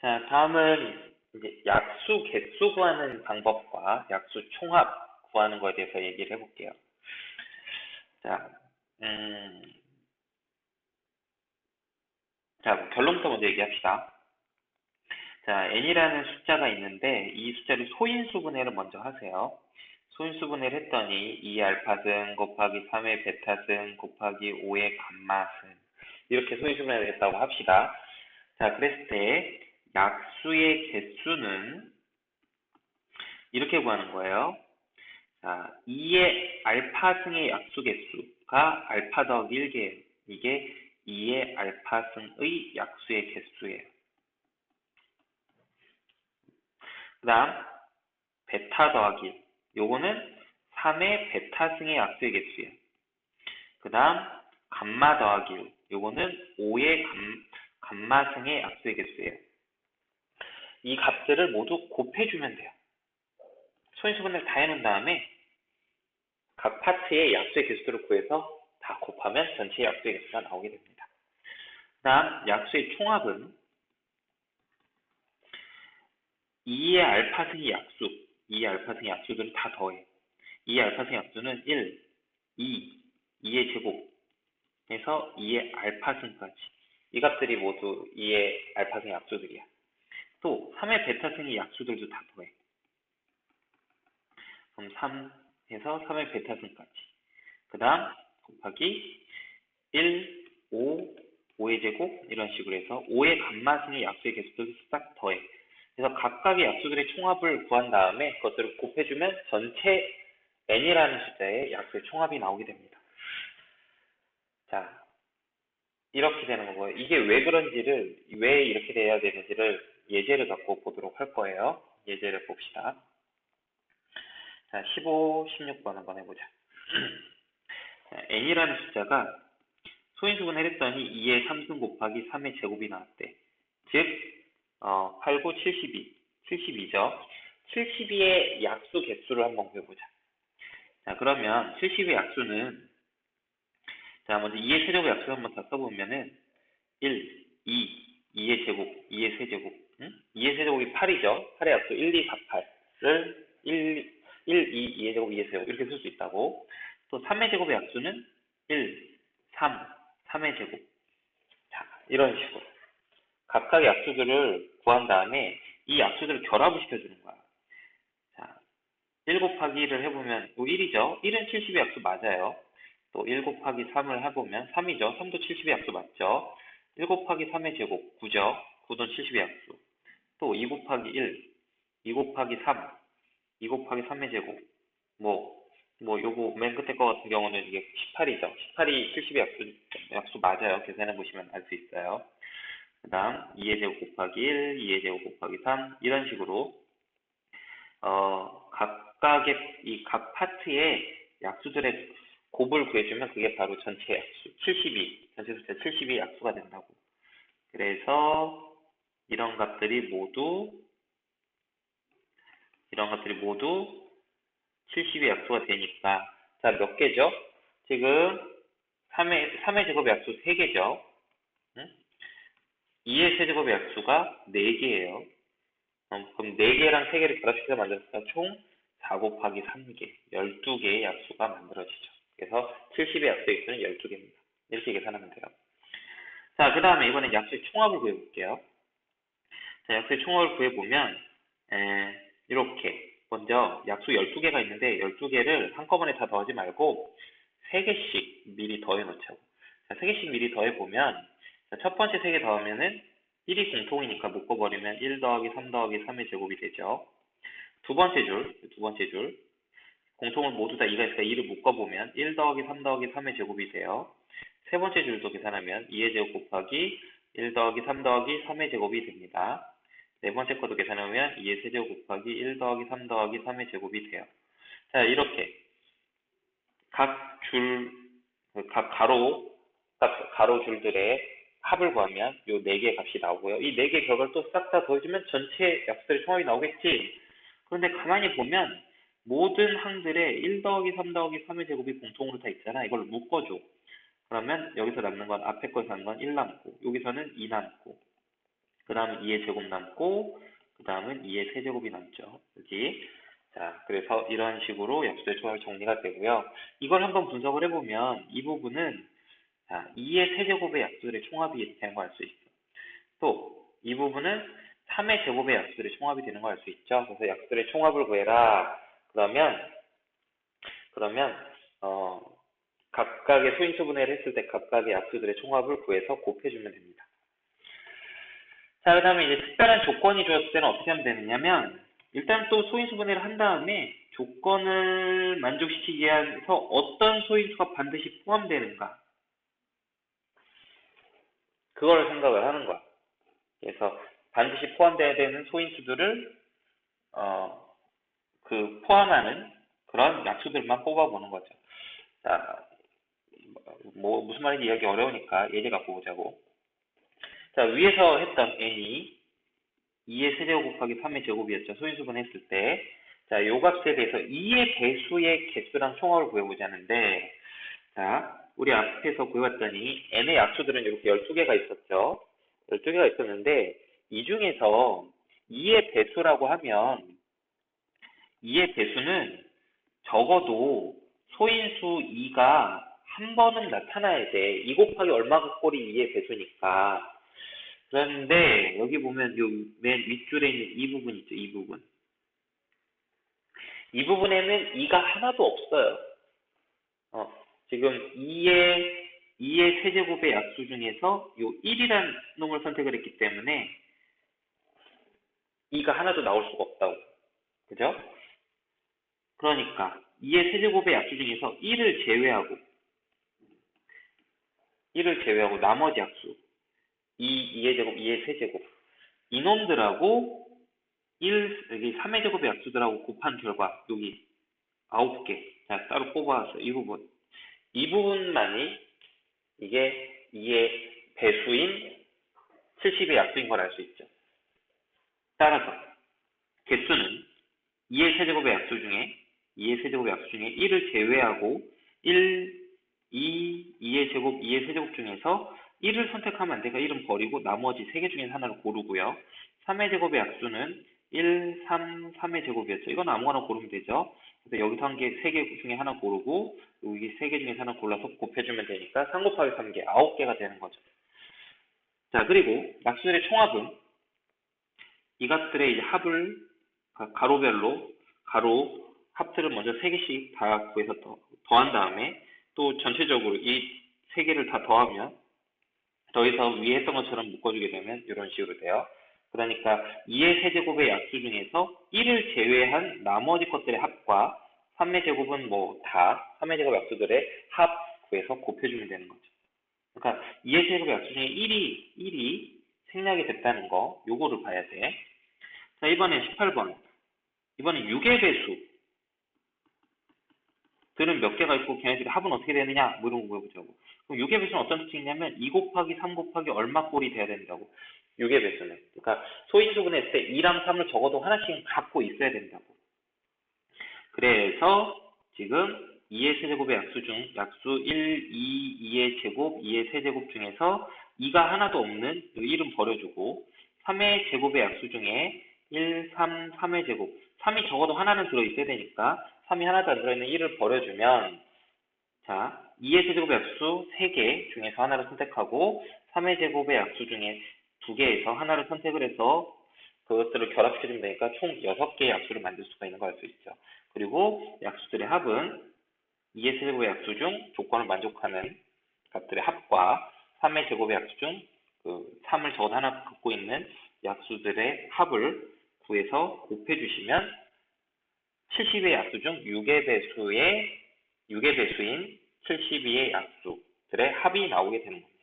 자, 다음은 이제 약수 개수 구하는 방법과 약수 총합 구하는 거에 대해서 얘기를 해볼게요. 자, 음, 자, 결론부터 먼저 얘기합시다. 자, n이라는 숫자가 있는데 이 숫자를 소인수 분해를 먼저 하세요. 소인수 분해를 했더니 2의 알파승 곱하기 3의 베타승 곱하기 5의 감마승 이렇게 소인수 분해를 했다고 합시다. 자, 그랬을 때 약수의 개수는 이렇게 구하는 거예요. 자, 2의 알파승의 약수 개수가 알파 더하기 1개예요. 이게 2의 알파승의 약수의 개수예요. 그 다음 베타 더하기 1. 요거는 3의 베타승의 약수의 개수예요. 그 다음 감마 더하기 1. 요거는 5의 감, 감마승의 약수의 개수예요. 이 값들을 모두 곱해주면 돼요. 소인수분해를 다 해놓은 다음에 각 파트의 약수의 개수들을 구해서 다 곱하면 전체 약수의 개수가 나오게 됩니다. 그 다음 약수의 총합은 2의 알파승의 약수, 2의 알파승의 약수들을 다 더해. 2의 알파승의 약수는 1, 2, 2의 제곱에서 2의 알파 승까지. 이 값들이 모두 2의 알파승의 약수들이야. 또 3의 베타승의 약수들도 다 더해. 그럼 3에서 3의 베타승까지. 그 다음 곱하기 1, 5, 5의 제곱 이런 식으로 해서 5의 감마승의 약수의 개수들을 싹 더해. 그래서 각각의 약수들의 총합을 구한 다음에 그것들을 곱해주면 전체 n이라는 숫자의 약수의 총합이 나오게 됩니다. 자, 이렇게 되는 거고요. 이게 왜 그런지를, 왜 이렇게 돼야 되는지를 예제를 갖고 보도록 할 거예요. 예제를 봅시다. 자, 15, 16번 한번 해보자. 자, n이라는 숫자가 소인수분해를 했더니 2의 3승 곱하기 3의 제곱이 나왔대. 즉, 어, 8, 9, 72. 72죠. 72의 약수 개수를 한번 구해보자. 자, 그러면 72의 약수는, 자, 먼저 2의 세제곱 약수 한번 다 써보면은, 1, 2, 2의 제곱, 2의 세제곱, 응? 2의 세제곱이 8이죠. 8의 약수 1, 2, 4, 8을 1, 1, 2, 2의 제곱, 2의 세제곱 이렇게 쓸 수 있다고. 또 3의 제곱의 약수는 1, 3, 3의 제곱. 자, 이런 식으로. 각각의 약수들을 구한 다음에 이 약수들을 결합을 시켜주는 거야. 자, 1 곱하기 1을 해보면 또 1이죠. 1은 70의 약수 맞아요. 또 1 곱하기 3을 해보면 3이죠. 3도 70의 약수 맞죠. 1 곱하기 3의 제곱 9죠. 9도 70의 약수. 또 2 곱하기 1, 2 곱하기 3, 2 곱하기 3의 제곱. 뭐, 뭐 요거 맨 끝에 거 같은 경우는 이게 18이죠. 18이 70의 약수, 약수 맞아요. 계산해 보시면 알 수 있어요. 그 다음 2의 제곱 곱하기 1, 2의 제곱 곱하기 3 이런 식으로 어, 각각의 이 각 파트의 약수들의 곱을 구해주면 그게 바로 전체 약수 72, 전체 숫자 72의 약수가 된다고. 그래서 이런 값들이 모두 이런 것들이 모두 70의 약수가 되니까 자 몇 개죠? 지금 3의, 3의 제곱의 약수 3개죠? 응? 2의 세제곱의 약수가 4개예요. 어, 그럼 4개랑 3개를 결합시켜서 만들었으니까 총 4 곱하기 3개, 12개의 약수가 만들어지죠. 그래서 70의 약수의 개수는 12개입니다. 이렇게 계산하면 돼요. 자, 그 다음에 이번엔 약수의 총합을 구해볼게요. 자, 약수의 총합을 구해보면 에, 이렇게 먼저 약수 12개가 있는데 12개를 한꺼번에 다 더하지 말고 3개씩 미리 더해놓자고. 자, 3개씩 미리 더해보면 첫 번째 3개 더하면은 1이 공통이니까 묶어버리면 1 더하기 3 더하기 3의 제곱이 되죠. 두 번째 줄, 두 번째 줄. 공통을 모두 다 2가 있으니까 2를 묶어보면 1 더하기 3 더하기 3의 제곱이 돼요. 세 번째 줄도 계산하면 2의 제곱 곱하기 1 더하기 3 더하기 3의 제곱이 됩니다. 네 번째 것도 계산하면 2의 세제곱 곱하기 1 더하기 3 더하기 3의 제곱이 돼요. 자, 이렇게 각 줄, 각 가로, 각 가로 줄들의 합을 구하면 이 4개의 값이 나오고요. 이 4개의 격을 또싹 다 더해주면 전체 약수들의 총합이 나오겠지. 그런데 가만히 보면 모든 항들의 1 더하기 3 더하기 3의 제곱이 공통으로 다 있잖아. 이걸 묶어줘. 그러면 여기서 남는 건 앞에 거에서 남는 건 1 남고 여기서는 2 남고 그 다음 2의 제곱 남고, 그 다음은 2의 세제곱이 남죠. 여기. 자, 그래서 이런 식으로 약수의 조합이 정리가 되고요. 이걸 한번 분석을 해보면 이 부분은 자, 2의 세제곱의 약수들의 총합이 되는 걸 알 수 있어. 또 이 부분은 3의 제곱의 약수들의 총합이 되는 걸 알 수 있죠. 그래서 약수들의 총합을 구해라. 그러면 그러면 어, 각각의 소인수 분해를 했을 때 각각의 약수들의 총합을 구해서 곱해주면 됩니다. 자, 그 다음에 이제 특별한 조건이 주어졌을 때는 어떻게 하면 되느냐면 일단 또 소인수 분해를 한 다음에 조건을 만족시키기 위해서 어떤 소인수가 반드시 포함되는가 그걸 생각을 하는 거야. 그래서 반드시 포함되어야 되는 소인수들을 어, 그 포함하는 그런 약수들만 뽑아보는 거죠. 자, 뭐 무슨 말인지 이해하기 어려우니까 예제 갖고 보자고. 자, 위에서 했던 n이 2의 세제곱 곱하기 3의 제곱이었죠. 소인수분 했을 때. 자, 요 값에 대해서 2의 배수의 개수랑 총합을 구해보자는데, 자, 우리 앞에서 구해봤더니 n의 약수들은 이렇게 12개가 있었죠. 12개가 있었는데, 이 중에서 2의 배수라고 하면, 2의 배수는 적어도 소인수 2가 한 번은 나타나야 돼. 2 곱하기 얼마 가 꼴이 2의 배수니까. 그런데 여기 보면 요맨 윗줄에 있는 이 부분 있죠. 이 부분. 이 부분에는 2가 하나도 없어요. 어, 지금 2의 2의 세제곱의 약수 중에서 요 1이라는 놈을 선택을 했기 때문에 2가 하나도 나올 수가 없다고. 그죠? 그러니까 2의 세제곱의 약수 중에서 1을 제외하고 1을 제외하고 나머지 약수 2, 2의 제곱, 2의 세제곱. 이놈들하고 1, 여기 3의 제곱의 약수들하고 곱한 결과 여기 9개. 자 따로 뽑아서 이 부분. 이 부분만이 이게 2의 배수인 70의 약수인 걸 알 수 있죠. 따라서 개수는 2의 세제곱의 약수 중에 2의 세제곱의 약수 중에 1을 제외하고 1, 2, 2의 제곱, 2의 세제곱 중에서 1을 선택하면 안 되니까 1은 버리고 나머지 3개 중에 하나를 고르고요. 3의 제곱의 약수는 1, 3, 3의 제곱이었죠. 이건 아무거나 고르면 되죠. 그래서 여기서 한 개, 3개 중에 하나 고르고 여기 3개 중에 하나 골라서 곱해주면 되니까 3 곱하기 3개, 9개가 되는 거죠. 자, 그리고 약수들의 총합은 이것들의 이제 합을 가로별로 가로 합들을 먼저 3개씩 다 구해서 더, 더한 다음에 또 전체적으로 이 3개를 다 더하면 더해서 위에 했던 것처럼 묶어주게 되면 이런 식으로 돼요. 그러니까 2의 세제곱의 약수 중에서 1을 제외한 나머지 것들의 합과 3의 제곱은 뭐 다 3의 제곱 약수들의 합 구해서 곱해주면 되는 거죠. 그러니까 2의 세제곱 약수 중에 1이 1이 생략이 됐다는 거 요거를 봐야 돼. 자 이번엔 18번 이번엔 6의 배수 들은 몇 개가 있고 걔네들이 합은 어떻게 되느냐 뭐 이런 거 보여보자고. 그럼 6의 배수는 어떤 특징이냐면 2 곱하기 3 곱하기 얼마 꼴이 돼야 된다고. 6의 배수는. 그러니까 소인수분 했을 때 2랑 3을 적어도 하나씩 갖고 있어야 된다고. 그래서 지금 2의 세제곱의 약수 중 약수 1, 2, 2의 제곱, 2의 세제곱 중에서 2가 하나도 없는 1은 버려주고 3의 제곱의 약수 중에 1, 3, 3의 제곱 3이 적어도 하나는 들어있어야 되니까 3이 하나도 안 들어있는 1을 버려주면 자 2의 세제곱의 약수 3개 중에서 하나를 선택하고 3의 제곱의 약수 중에 2개에서 하나를 선택을 해서 그것들을 결합시켜주면 되니까 총 6개의 약수를 만들 수가 있는 걸 알 수 있죠. 그리고 약수들의 합은 2의 세제곱의 약수 중 조건을 만족하는 값들의 합과 3의 제곱의 약수 중 그 3을 적어도 하나 갖고 있는 약수들의 합을 구해서 곱해주시면 70의 약수 중 6의 배수의 6의 배수인 72의 약수들의 합이 나오게 겁니다.